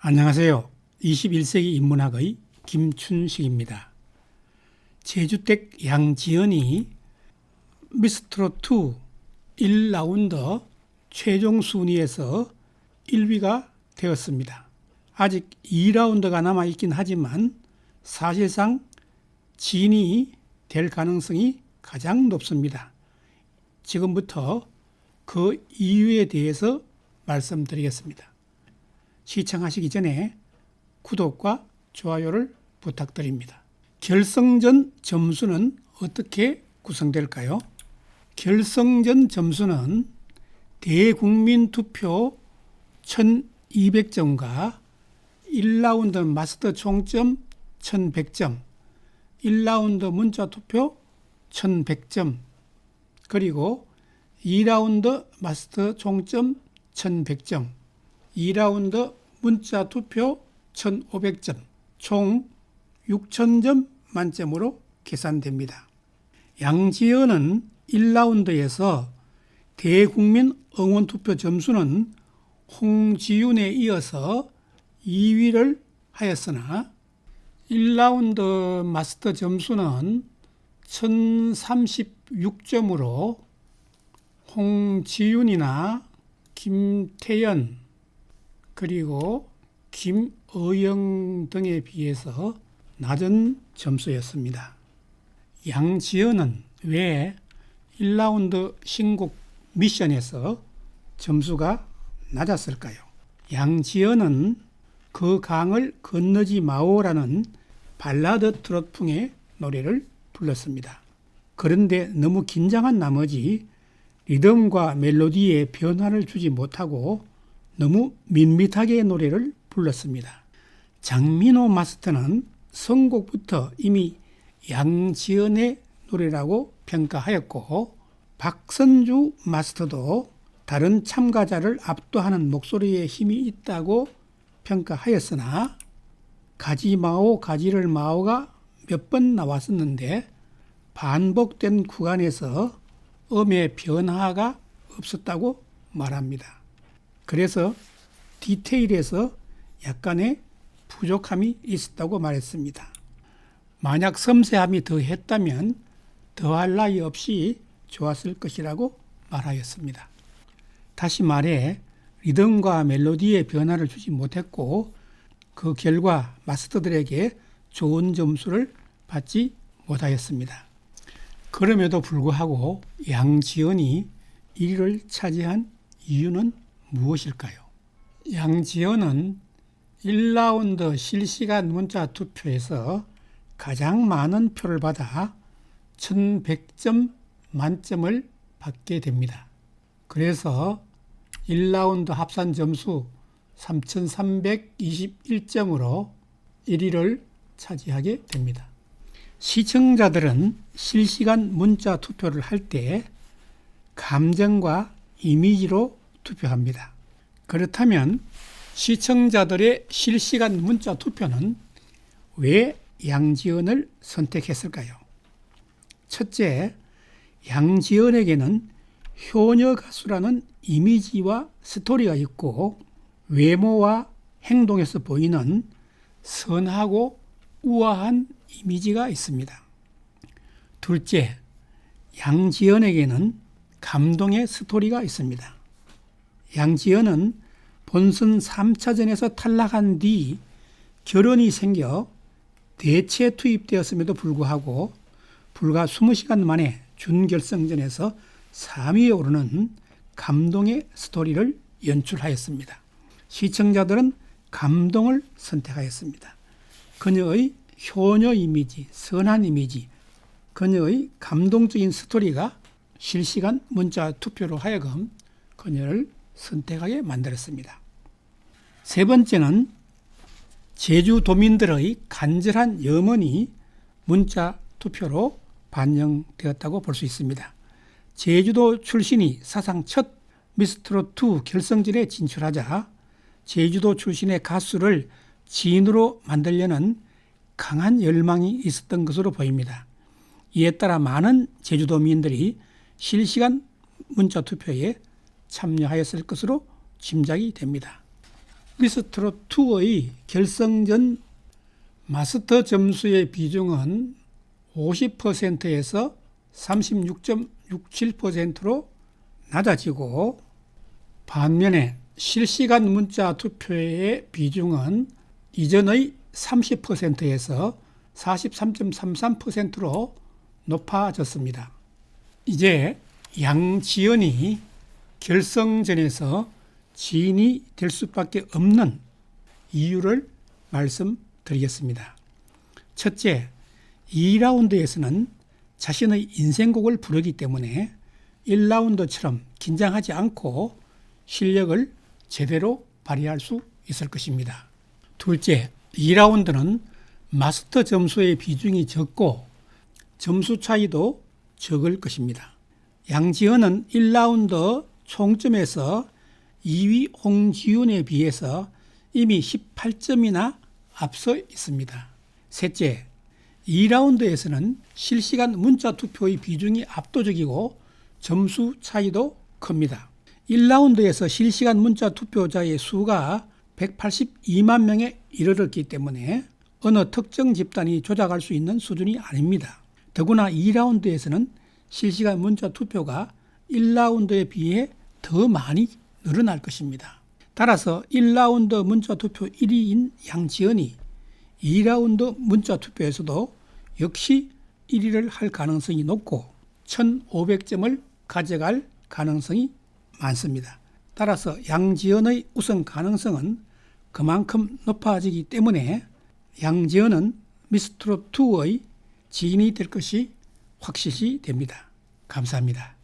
안녕하세요. 21세기 인문학의 김춘식입니다. 제주댁 양지연이 미스트롯2 1라운드 최종 순위에서 1위가 되었습니다. 아직 2라운드가 남아 있긴 하지만 사실상 진이 될 가능성이 가장 높습니다. 지금부터 그 이유에 대해서 말씀드리겠습니다. 시청하시기 전에 구독과 좋아요를 부탁드립니다. 결승전 점수는 어떻게 구성될까요? 결승전 점수는 대국민 투표 1200점과 1라운드 마스터 총점 1100점, 1라운드 문자 투표 1100점, 그리고 2라운드 마스터 총점 1100점, 2라운드 문자 투표 1,500점, 총 6,000점 만점으로 계산됩니다. 양지연은 1라운드에서 대국민 응원 투표 점수는 홍지윤에 이어서 2위를 하였으나 1라운드 마스터 점수는 1036점으로 홍지윤이나 김태연 그리고 김어영 등에 비해서 낮은 점수였습니다. 양지연은 왜 1라운드 신곡 미션에서 점수가 낮았을까요? 양지연은 그 강을 건너지 마오라는 발라드 트롯풍의 노래를 불렀습니다. 그런데 너무 긴장한 나머지 리듬과 멜로디에 변화를 주지 못하고 너무 밋밋하게 노래를 불렀습니다. 장민호 마스터는 선곡부터 이미 양지연의 노래라고 평가하였고 박선주 마스터도 다른 참가자를 압도하는 목소리에 힘이 있다고 평가하였으나 가지마오 가지를 마오가 몇 번 나왔었는데 반복된 구간에서 음의 변화가 없었다고 말합니다. 그래서 디테일에서 약간의 부족함이 있었다고 말했습니다. 만약 섬세함이 더했다면 더할 나위 없이 좋았을 것이라고 말하였습니다. 다시 말해 리듬과 멜로디의 변화를 주지 못했고 그 결과 마스터들에게 좋은 점수를 받지 못하였습니다. 그럼에도 불구하고 양지연이 1위를 차지한 이유는 무엇일까요? 양지연은 1라운드 실시간 문자 투표에서 가장 많은 표를 받아 1100점 만점을 받게 됩니다. 그래서 1라운드 합산 점수 3321점으로 1위를 차지하게 됩니다. 시청자들은 실시간 문자 투표를 할 때 감정과 이미지로 투표합니다. 그렇다면 시청자들의 실시간 문자 투표는 왜 양지연을 선택했을까요? 첫째, 양지연에게는 효녀 가수라는 이미지와 스토리가 있고 외모와 행동에서 보이는 선하고 우아한 이미지가 있습니다. 둘째, 양지연에게는 감동의 스토리가 있습니다. 양지연은 본선 3차전에서 탈락한 뒤 결혼이 생겨 대체 투입되었음에도 불구하고 불과 20시간 만에 준결승전에서 3위에 오르는 감동의 스토리를 연출하였습니다. 시청자들은 감동을 선택하였습니다. 그녀의 효녀 이미지, 선한 이미지, 그녀의 감동적인 스토리가 실시간 문자 투표로 하여금 그녀를 선택하게 만들었습니다. 세 번째는 제주도민들의 간절한 염원이 문자 투표로 반영되었다고 볼 수 있습니다. 제주도 출신이 사상 첫 미스트롯2 결승전에 진출하자 제주도 출신의 가수를 지인으로 만들려는 강한 열망이 있었던 것으로 보입니다. 이에 따라 많은 제주도민들이 실시간 문자 투표에 참여하였을 것으로 짐작이 됩니다. 미스트롯2의 결승전 마스터 점수의 비중은 50%에서 36.67%로 낮아지고 반면에 실시간 문자 투표의 비중은 이전의 30%에서 43.33%로 높아졌습니다. 이제 양지연이 결승전에서 지인이 될 수밖에 없는 이유를 말씀드리겠습니다. 첫째, 2라운드에서는 자신의 인생곡을 부르기 때문에 1라운드처럼 긴장하지 않고 실력을 제대로 발휘할 수 있을 것입니다. 둘째, 2라운드는 마스터 점수의 비중이 적고 점수 차이도 적을 것입니다. 양지은은 1라운드 총점에서 2위 홍지윤에 비해서 이미 18점이나 앞서 있습니다. 셋째, 2라운드에서는 실시간 문자 투표의 비중이 압도적이고 점수 차이도 큽니다. 1라운드에서 실시간 문자 투표자의 수가 182만 명에 이르렀기 때문에 어느 특정 집단이 조작할 수 있는 수준이 아닙니다. 더구나 2라운드에서는 실시간 문자 투표가 1라운드에 비해 더 많이 늘어날 것입니다. 따라서 1라운드 문자 투표 1위인 양지연이 2라운드 문자 투표에서도 역시 1위를 할 가능성이 높고 1,500점을 가져갈 가능성이 많습니다. 따라서 양지연의 우승 가능성은 그만큼 높아지기 때문에 양지연은 미스트롯2의 지인이 될 것이 확실시 됩니다. 감사합니다.